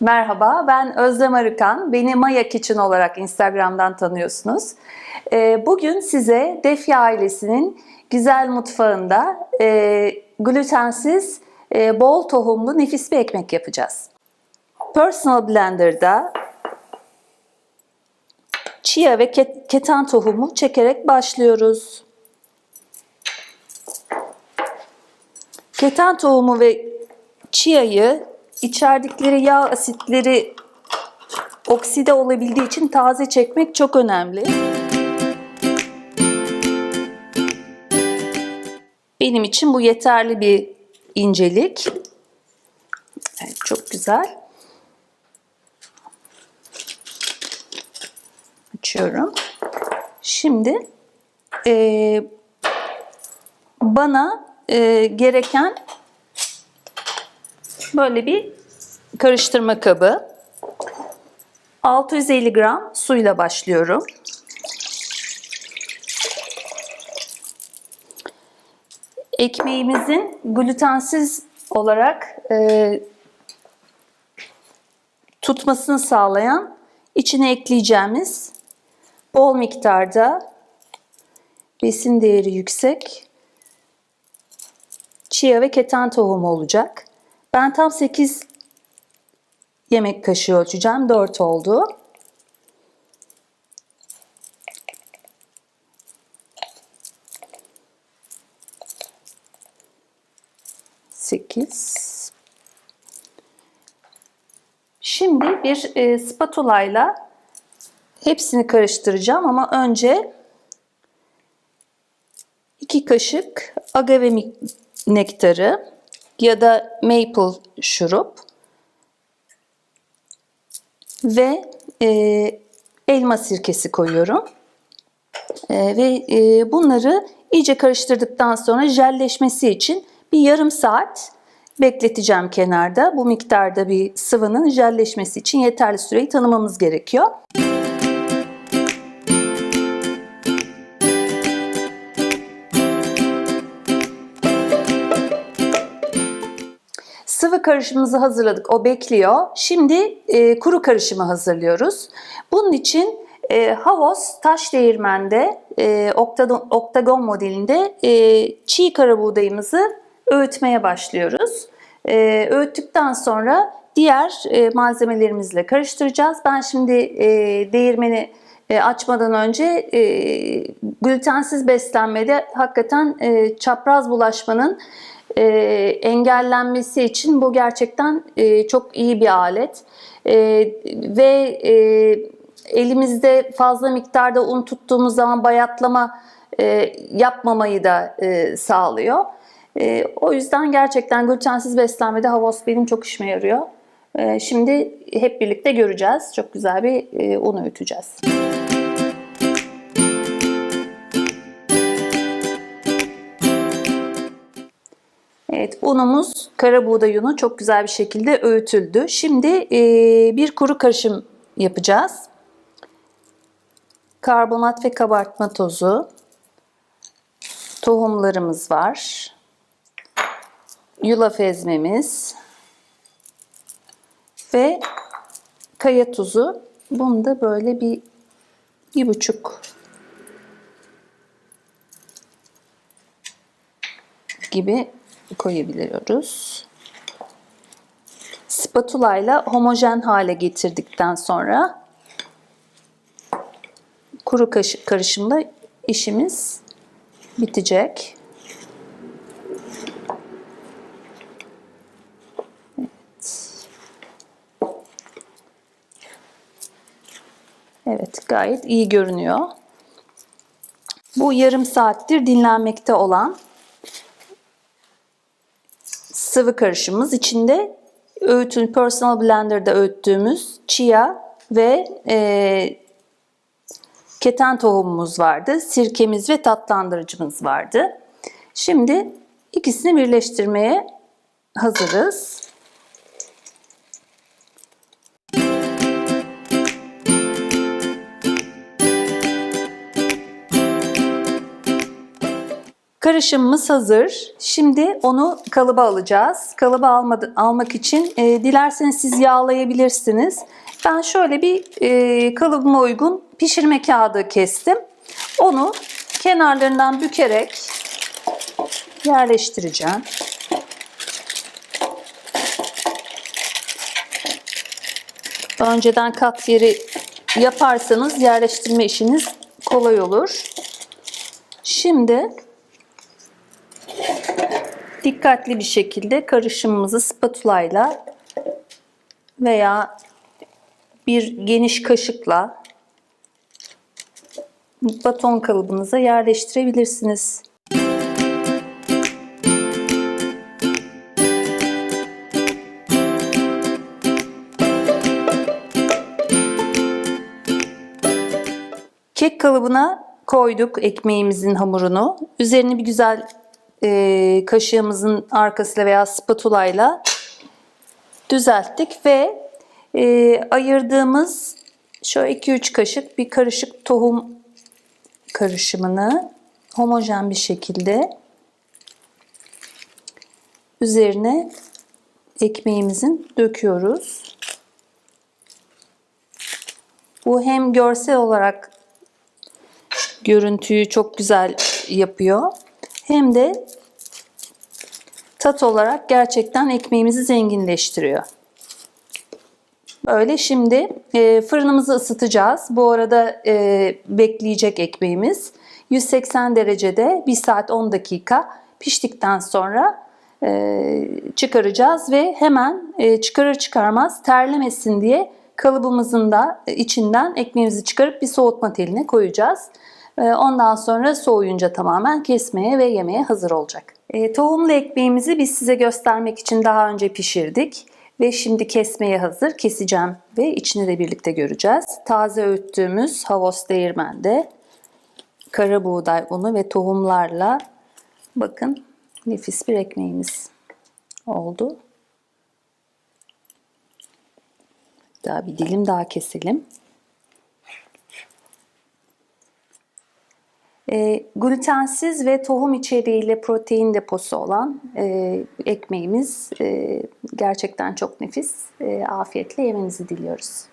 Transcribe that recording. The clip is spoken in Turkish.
Merhaba, ben Özlem Arıkan. Beni Maya Kitchen olarak Instagram'dan tanıyorsunuz. Ee, Bugün size Defya ailesinin güzel mutfağında e, glutensiz, e, bol tohumlu nefis bir ekmek yapacağız. Personal Blender'da chia ve ket- keten tohumu çekerek başlıyoruz. Keten tohumu ve chia'yı içerdikleri yağ asitleri okside olabildiği için taze çekmek çok önemli. Benim için bu yeterli bir incelik. Evet, çok güzel. Açıyorum. Şimdi e, bana e, gereken böyle bir karıştırma kabı. 650 gram suyla başlıyorum. Ekmeğimizin glutensiz olarak e, tutmasını sağlayan içine ekleyeceğimiz bol miktarda besin değeri yüksek chia ve keten tohumu olacak. Ben tam 8 yemek kaşığı ölçeceğim. 4 oldu. Sekiz. Şimdi bir e, spatula ile hepsini karıştıracağım ama önce 2 kaşık agave nektarı ya da maple şurup ve e, elma sirkesi koyuyorum. E, ve e, bunları iyice karıştırdıktan sonra jelleşmesi için bir yarım saat bekleteceğim kenarda. Bu miktarda bir sıvının jelleşmesi için yeterli süreyi tanımamız gerekiyor. Sıvı karışımımızı hazırladık. O bekliyor. Şimdi e, kuru karışımı hazırlıyoruz. Bunun için e, Havos taş değirmende e, oktagon, modelinde e, çiğ kara buğdayımızı öğütmeye başlıyoruz. E, öğüttükten sonra diğer e, malzemelerimizle karıştıracağız. Ben şimdi e, değirmeni e, açmadan önce e, glutensiz beslenmede hakikaten e, çapraz bulaşmanın e, engellenmesi için bu gerçekten e, çok iyi bir alet E, ve e, elimizde fazla miktarda un tuttuğumuz zaman bayatlama e, yapmamayı da e, sağlıyor. E, o yüzden gerçekten glutensiz beslenmede Havos benim çok işime yarıyor. E, şimdi hep birlikte göreceğiz. Çok güzel bir e, un öğüteceğiz. Evet, unumuz, kara buğday unu çok güzel bir şekilde öğütüldü. Şimdi e, bir kuru karışım yapacağız. Karbonat ve kabartma tozu, tohumlarımız var, yulaf ezmemiz ve kaya tuzu. Bunu da böyle bir bir buçuk gibi koyabiliyoruz. Spatula ile homojen hale getirdikten sonra kuru karışımla işimiz bitecek. Evet. Evet, gayet iyi görünüyor. Bu yarım saattir dinlenmekte olan sıvı karışımımız içinde öğütün personal blenderda öğüttüğümüz chia ve e, keten tohumumuz vardı. Sirkemiz ve tatlandırıcımız vardı. Şimdi ikisini birleştirmeye hazırız. Karışımımız hazır. Şimdi onu kalıba alacağız. Kalıba almadı, almak için e, dilerseniz siz yağlayabilirsiniz. Ben şöyle bir e, kalıbıma uygun pişirme kağıdı kestim. Onu kenarlarından bükerek yerleştireceğim. Önceden kat yeri yaparsanız yerleştirme işiniz kolay olur. Şimdi dikkatli bir şekilde karışımımızı spatula ile veya bir geniş kaşıkla baton kalıbınıza yerleştirebilirsiniz. Kek kalıbına koyduk ekmeğimizin hamurunu. Üzerini bir güzel e, kaşığımızın arkasıyla veya spatula ile düzelttik ve e, ayırdığımız şöyle 2-3 kaşık bir karışık tohum karışımını homojen bir şekilde üzerine ekmeğimizin döküyoruz. Bu hem görsel olarak görüntüyü çok güzel yapıyor. Hem de tat olarak gerçekten ekmeğimizi zenginleştiriyor. Böyle şimdi e, fırınımızı ısıtacağız. Bu arada e, bekleyecek ekmeğimiz. 180 derecede 1 saat 10 dakika piştikten sonra e, çıkaracağız ve hemen e, çıkarır çıkarmaz terlemesin diye kalıbımızın da içinden ekmeğimizi çıkarıp bir soğutma teline koyacağız. E, ondan sonra soğuyunca tamamen kesmeye ve yemeye hazır olacak. E, tohumlu ekmeğimizi biz size göstermek için daha önce pişirdik. Ve şimdi kesmeye hazır. Keseceğim ve içini de birlikte göreceğiz. Taze öğüttüğümüz havos değirmende kara buğday unu ve tohumlarla bakın nefis bir ekmeğimiz oldu. Daha bir dilim daha keselim. E, glutensiz ve tohum içeriğiyle protein deposu olan e, ekmeğimiz e, gerçekten çok nefis. E, afiyetle yemenizi diliyoruz.